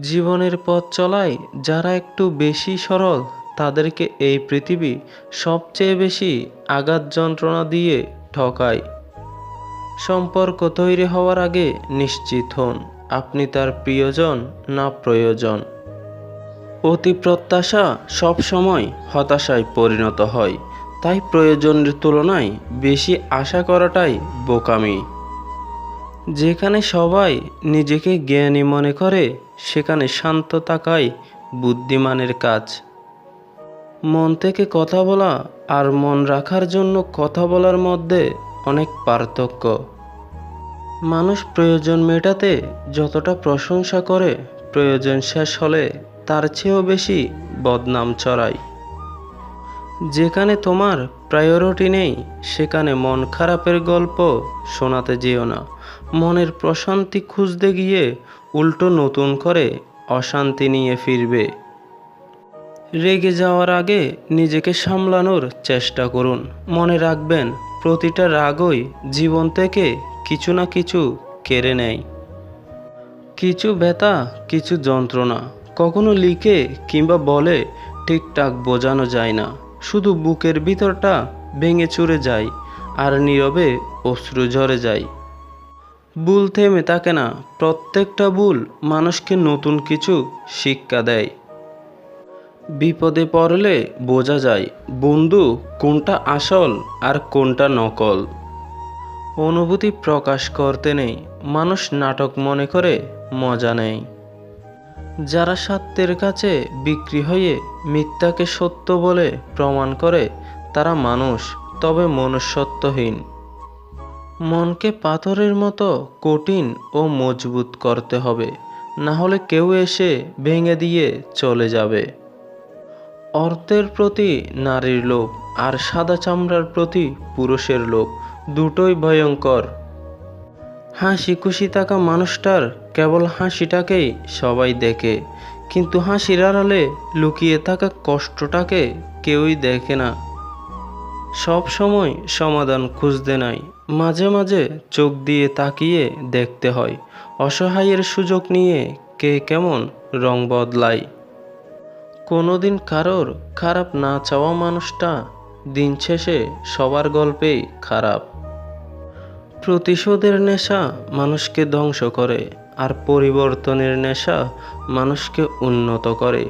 জীবনের পথ চলায় যারা একটু বেশি সরল, তাদেরকে এই পৃথিবী সবচেয়ে বেশি আঘাত যন্ত্রণা দিয়ে ঠকায়। সম্পর্ক তৈরি হওয়ার আগে নিশ্চিত হন, আপনি তার প্রিয়জন না প্রয়োজন। অতি প্রত্যাশা সব সময় হতাশায় পরিণত হয়, তাই প্রয়োজনের তুলনায় বেশি আশা করাটাই বোকামি। যেখানে সবাই নিজেকে জ্ঞানী মনে করে, সেখানে শান্ত থাকাই বুদ্ধিমানের কাজ। মন থেকে কথা বলা আর মন রাখার জন্য কথা বলার মধ্যে অনেক পার্থক্য। মানুষ প্রয়োজন মেটাতে যতটা প্রশংসা করে, প্রয়োজন শেষ হলে তার চেয়েও বেশি বদনাম ছড়ায়। যেখানে তোমার প্রায়োরিটি নেই, সেখানে মন খারাপের গল্প শোনাতে যেও না। মনের প্রশান্তি খুঁজতে গিয়ে উল্টো নতুন করে অশান্তি নিয়ে ফিরবে। রেগে যাওয়ার আগে নিজেকে সামলানোর চেষ্টা করুন। মনে রাখবেন, প্রতিটা রাগই জীবন থেকে কিছু না কিছু কেড়ে নেয়। কিছু ব্যথা, কিছু যন্ত্রণা, কখনো লিখে কিংবা বলে ঠিকঠাক বোঝানো যায় না। শুধু বুকের ভিতরটা ভেঙে চুরে যায় আর নীরবে অশ্রু ঝরে যায়। ভুল থেমে থাকে না, প্রত্যেকটা ভুল মানুষকে নতুন কিছু শিক্ষা দেয়। বিপদে পড়লে বোঝা যায় বন্ধু কোনটা আসল আর কোনটা নকল। অনুভূতি প্রকাশ করতে নেই, মানুষ নাটক মনে করে মজা নেয়। যারা সত্যের কাছে বিক্রি হয়ে মিথ্যাকে সত্য বলে প্রমাণ করে, তারা মানুষ, তবে মনুষ্যত্বহীন। মনকে পাথরের মতো কঠিন ও মজবুত করতে হবে, না হলে কেউ এসে ভেঙে দিয়ে চলে যাবে। অর্থের প্রতি নারীর লোভ আর সাদা চামড়ার প্রতি পুরুষের লোভ দুটোই ভয়ঙ্কর। হাসি খুশি থাকা মানুষটার কেবল হাসিটাকেই সবাই দেখে। কিন্তু হাসির আড়ালে লুকিয়ে থাকা কষ্টটাকে কেউই দেখে না। সব সময় সমাধান খুঁজতে নাই। মাঝে মাঝে চোখ দিয়ে তাকিয়ে দেখতে হয়, অসহায়ের সুযোগ নিয়ে কে কেমন রং বদলায়। কোনোদিন কারোর খারাপ না চাওয়া মানুষটা দিন শেষে সবার গল্পেই খারাপ। প্রতিশোধের নেশা মানুষকে ধ্বংস করে। আর পরিবর্তনের নেশা মানুষকে উন্নত করে।